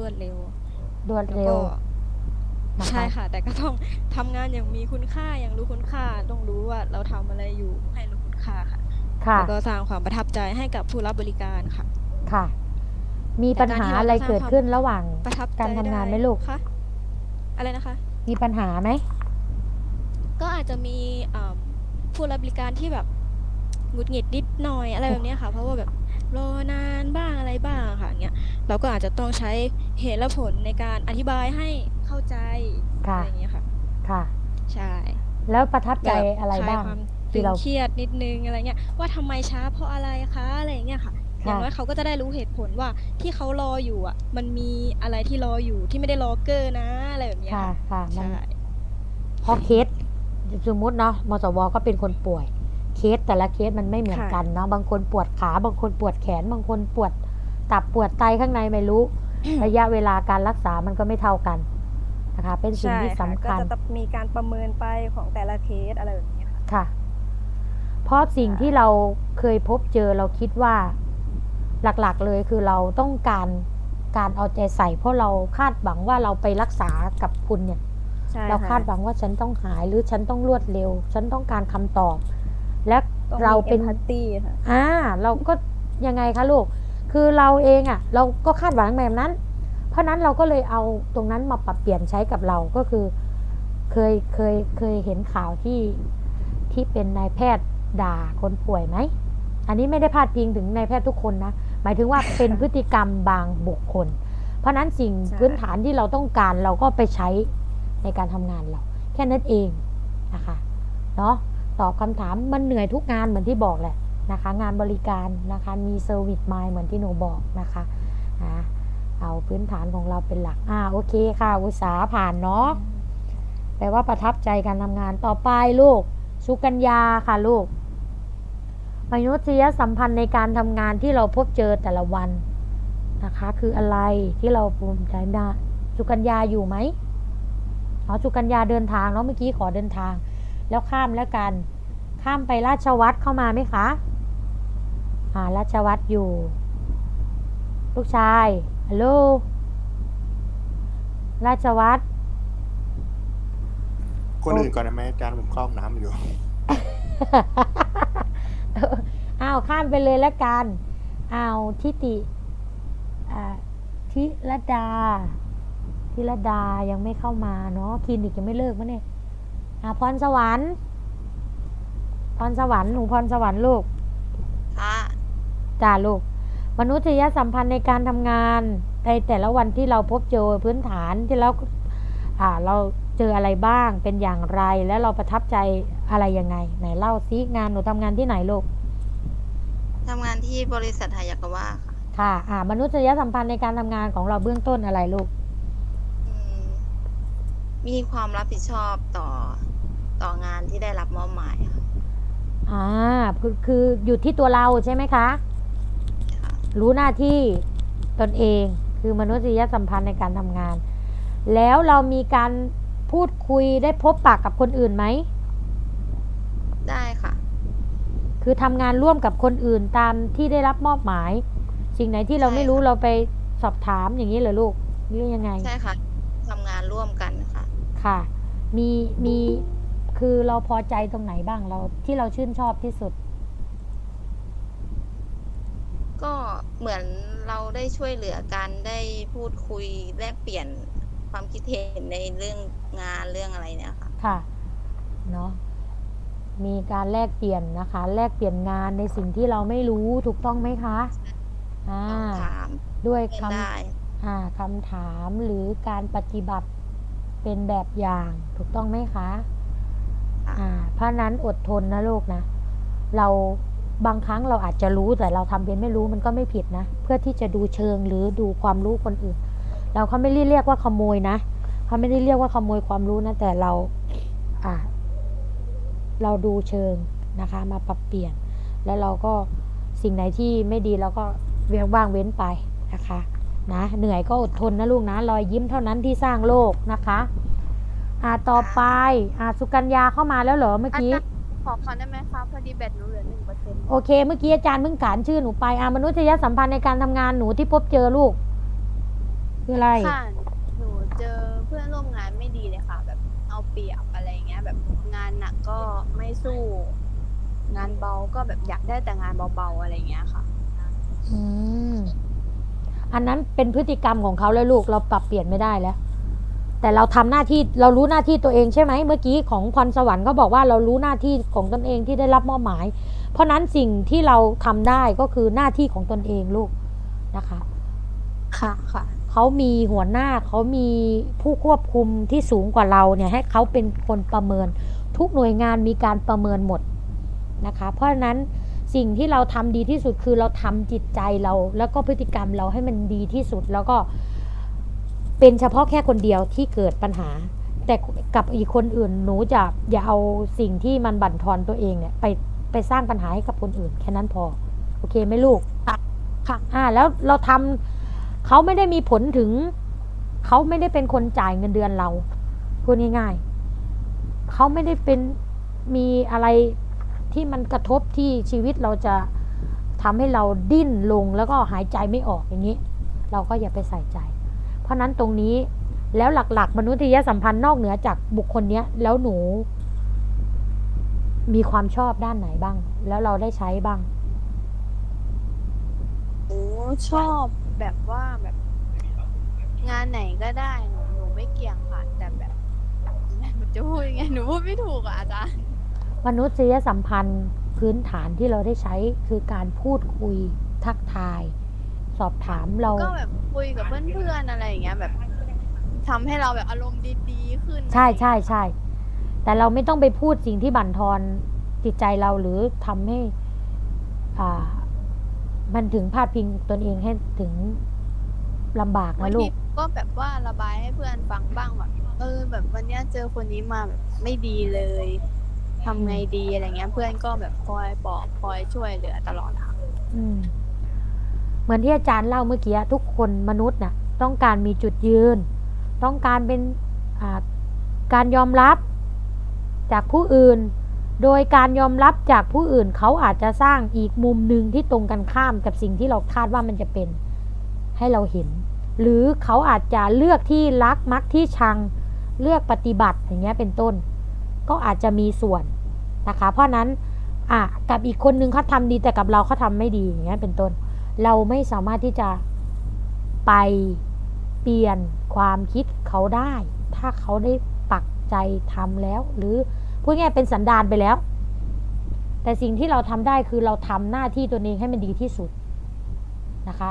รวดเร็วรวดแล้วเร็วก็นะคะ ใช่ค่ะ แต่ก็ต้องทำงานอย่างมีคุณค่าอย่างรู้คุณค่า ต้องรู้ว่าเราทำอะไรอยู่ให้รู้คุณค่าค่ะค่ะแล้วก็สร้างความประทับใจให้กับผู้รับบริการค่ะ ค่ะ มีปัญหาอะไรเกิดขึ้นระหว่างประทับใจการทำงานไหมด้ลูก คะอะไรนะคะ มีปัญหาไหม ก็อาจจะมีอ่าผู้รับบริการที่แบบหงุดหงิดนิดหน่อยอะไรแบบเนี้ยค่ะ เพราะว่าแบบ รอนานบ้างอะไรบ้างค่ะอย่างเงี้ยเราก็อาจจะต้องใช้เหตุและผลในการอธิบายให้เข้าใจค่ะอะไรอย่างเงี้ยค่ะ ค่ะ ใช่แล้วประทับใจแบบอะไรคลายบ้าง ความที่ตึงเราเครียดนิดนึงอะไรเงี้ยว่าทำไมช้าเพราะอะไรคะอะไรอย่างเงี้ยค่ะ อย่างค่ะน้อยเขาก็จะได้รู้เหตุผลว่าที่เขารออยู่อะ มันมีอะไรที่รออยู่ที่ไม่ได้รอเกอร์นะอะไรแบบเนี้ยค่ะค่ะ ค่ะ มันใช่เพราะเคสสมมุติเนาะมสวก็เป็นคนป่วย เคสแต่ละเคสมันไม่เหมือนกันเนาะบางคนปวดขาบางคนปวดแขนบางคนปวดตับปวดไตข้างในไม่รู้ ระยะเวลาการรักษามันก็ไม่เท่ากันนะคะ เป็นสิ่งใช่ที่ค่ะสำก็คัญจะต้องมีการประเมินไปของแต่ละเคสอะไรแบบนี้ค่ะค่ะ เพราะสิ่งค่ะที่เราเคยพบเจอเราคิดว่าหลักๆเลยคือเราต้องการการเอาใจใส่ เพราะเราคาดหวังว่าเราไปรักษากับคุณเนี่ยใช่เราค่ะคาดหวังว่าฉันต้องหายหรือฉันต้องรวดเร็ว ฉันต้องการคำตอบ และต้องเรามีเป็น empathy ค่ะอ่าเราก็ยังไงคะลูก คือเราเองอะ่ะ เราก็คาดหวังแบบนั้น เพราะนั้นเราก็เลยเอาตรงนั้นมาปรับเปลี่ยนใช้กับเราก็คือ เคยเคยเคยเห็นข่าวที่ที่เป็นนายแพทย์ด่าคนป่วยไหมอันนี้ไม่ได้พาดพิงถึงนายแพทย์ทุกคนนะ หมายถึงว่าเป็นพฤติกรรมบางบุคคล เพราะนั้นสิ่งใช่พื้นฐานที่เราต้องการเราก็ไปใช้ในการทำงานเรา แค่นั้นเองนะคะเนาะ ตอบคำถามมันเหนื่อยทุกงานเหมือนที่บอกแหละนะคะ งานบริการนะคะมีเซอร์วิสไมายเหมือนที่หนูบอกนะคะเอาพื้นฐานของเราเป็นหลักอ่าโอเคค่ะ อุตสาหผ่านเนาะแปลว่าประทับใจการทำงานต่อไปลูก สุกัญญาค่ะลูกมนุษยสัมพันธ์ในการทำงานที่เราพบเจอแต่ละวันนะคะ คืออะไรที่เราภูมิใจได้สุกัญญาอยู่ไหมอ๋อสุกัญญาเดินทางเนาะเมื่อกี้ขอเดินทาง แล้วข้ามแล้วกัน ข้ามไปราชวัตรเข้ามาไหมคะอ่าราชวัตรอยู่ ลูกชาย ฮัลโหล ราชวัตรคนอื่นก่อนได้ไหมอาจารย์ผมเข้าห้องน้ำอยู่ อ้าวข้ามไปเลยแล้วกัน อ้าวทิติอ่าทิรดาทิรดายังไม่เข้ามาเนาะคลินิกยังไม่เลิกมะเนี่ย อ่าพรสวรรค์ พรสวรรค์หนูพรสวรรค์ลูกค่ะจ้าลูก มนุษยสัมพันธ์ในการทำงานในแต่ละวันที่เราพบเจอพื้นฐานที่เราอ่าเราเจออะไรบ้างเป็นอย่างไรแล้วเราประทับใจอะไรยังไง ไหนเล่าซิงานหนูทำงานที่ไหนลูกทำงานที่บริษัทไฮยากาวะค่ะค่ะ อ่ามนุษยสัมพันธ์ในการทำงานของเราเบื้องต้นอะไรลูกอืม มีความรับผิดชอบต่อต่องานที่ได้รับมอบหมายค่ะอ่าคือคืออยู่ที่ตัวเราใช่ไหมคะค่ะรู้หน้าที่ตนเองคือมนุษยสัมพันธ์ในการทำงาน แล้วเรามีการพูดคุยได้พบปากกับคนอื่นไหม ได้ค่ะ คือทำงานร่วมกับคนอื่นตามที่ได้รับมอบหมาย สิ่งไหนที่เราใช่ไม่รู้ค่ะเราไปสอบถามอย่างนี้เหรอลูกหรือยังไง ใช่ค่ะทำงาน ร่วมกันค่ะ ค่ะ มีมีคือเราพอใจตรงไหนบ้างเราที่เราชื่นชอบที่สุด ก็เหมือนเราได้ช่วยเหลือกันได้พูดคุยแลกเปลี่ยนความคิดเห็นในเรื่องงานเรื่องอะไรเนี่ยค่ะ ค่ะเนาะมีการแลกเปลี่ยนนะคะ แลกเปลี่ยนงานในสิ่งที่เราไม่รู้ถูกต้องไหมคะอ่าต้องถามด้วยเล่นคำได้อ่าคำถามหรือการปฏิบัติ เป็นแบบอย่างถูกต้องไหมคะค่ะอ่า เพราะนั้นอดทนนะลูกนะ เราบางครั้งเราอาจจะรู้แต่เราทำเป็นไม่รู้มันก็ไม่ผิดนะ เพื่อที่จะดูเชิงหรือดูความรู้คนอื่น เราเขาไม่ได้เรียกว่าขโมยนะเขาไม่ได้เรียกว่าขโมยความรู้นะ แต่เรา อ่า เราดูเชิงนะคะ มาปรับเปลี่ยน แล้วเราก็สิ่งไหนที่ไม่ดีเราก็เวียงว่างเว้นไปนะคะ นะเหนื่อยก็อดทนนะลูกนะรอยยิ้มเท่านั้นที่สร้างโลกนะคะอ่าต่อไปอ่าสุกัญญาเข้ามาแล้วเหรอเมื่อกี้ ขอฟังได้ไหมคะพอดีแบตหนูเหลือหนึ่งเปอร์เซ็นต์โอเค เมื่อกี้อาจารย์เพิ่งขานชื่อหนูไปอ่ามนุษยสัมพันธ์ในการทำงานหนูที่พบเจอลูกคืออะไรค่ะหนูเจอเพื่อนร่วมงานไม่ดีเลยค่ะ แบบเอาเปรียบอะไรเงี้ย แบบงานหนักก็ไม่สู้ งานเบาก็แบบอยากได้แต่งานเบาๆอะไรเงี้ยค่ะ อืม อันนั้นเป็นพฤติกรรมของเขาแล้วลูกเราปรับเปลี่ยนไม่ได้แล้ว แต่เราทำหน้าที่เรารู้หน้าที่ตัวเองใช่ไหมเมื่อกี้ของพรสวรรค์ก็บอกว่าเรารู้หน้าที่ของตนเองที่ได้รับมอบหมาย เพราะนั้นสิ่งที่เราทำได้ก็คือหน้าที่ของตนเองลูกนะคะ ค่ะค่ะเขามีหัวหน้าเขามีผู้ควบคุมที่สูงกว่าเราเนี่ยให้เขาเป็นคนประเมิน ทุกหน่วยงานมีการประเมินหมดนะคะ เพราะฉะนั้น สิ่งที่เราทำดีที่สุดคือเราทำจิตใจเรา แล้วก็พฤติกรรมเราให้มันดีที่สุดแล้วก็เป็นเฉพาะแค่คนเดียวที่เกิดปัญหา แต่กับอีกคนอื่นหนูจะอย่าเอาสิ่งที่มันบั่นทอนตัวเองเนี่ยไปไปสร้างปัญหาให้กับคนอื่น แค่นั้นพอ โอเคไหมลูกค่ะอ่าแล้วเราทำเขาไม่ได้มีผลถึง เขาไม่ได้เป็นคนจ่ายเงินเดือนเราพูดง่ายๆเขาไม่ได้เป็นมีอะไร ที่มันกระทบที่ชีวิตเราจะทำให้เราดิ้นลงแล้วก็หายใจไม่ออกอย่างนี้ เราก็อย่าไปใส่ใจ เพราะนั้นตรงนี้แล้วหลัก ๆ มนุษยสัมพันธ์นอกเหนือจากบุคคลเนี้ยแล้วหนู มีความชอบด้านไหนบ้าง แล้วเราได้ใช้บ้างหนูชอบแบบว่าแบบ งานไหนก็ได้หนูหนูไม่เกี่ยงค่ะแต่แบบหนูจะพูดยังไงหนูพูดไม่ถูกอะอาจารย์ มนุษยสัมพันธ์พื้นฐานที่เราได้ใช้คือการพูดคุยทักทาย สอบถามเราก็แบบคุยกับเพื่อนๆอะไรอย่างเงี้ยแบบทำให้เราแบบอารมณ์ดีๆขึ้น ใช่ใช่ใช่แต่เราไม่ต้องไปพูดสิ่งที่บั่นทอนจิตใจเราหรือทำให้อ่ามันถึงพาดพิงตนเองให้ถึงลำบากบางนะลูทีกก็แบบว่าระบายให้เพื่อนฟังบ้างแบบเออ แบบวันเนี้ยเจอคนนี้มาแบบไม่ดีเลย ทำไงดีอะไรเงี้ย เพื่อนก็แบบคอยปลอบคอยช่วยเหลือตลอดค่ะอืม เหมือนที่อาจารย์เล่าเมื่อกี้ทุกคนมนุษย์น่ะ ต้องการมีจุดยืน ต้องการเป็นอ่าการยอมรับจากผู้อื่น โดยการยอมรับจากผู้อื่นเขาอาจจะสร้างอีกมุมหนึ่งที่ตรงกันข้ามกับสิ่งที่เราคาดว่ามันจะเป็น ให้เราเห็น หรือเขาอาจจะเลือกที่รักมักที่ชังเลือกปฏิบัติอย่างเงี้ยเป็นต้น ก็อาจจะมีส่วนนะคะ เพราะนั้นอะกับอีกคนนึงเขาทำดีแต่กับเราเขาทำไม่ดีอย่างเงี้ยเป็นต้น เราไม่สามารถที่จะไปเปลี่ยนความคิดเขาได้ ถ้าเขาได้ปักใจทำแล้ว หรือพูดง่ายเป็นสันดานไปแล้ว แต่สิ่งที่เราทำได้คือเราทำหน้าที่ตัวเองให้มันดีที่สุดนะคะ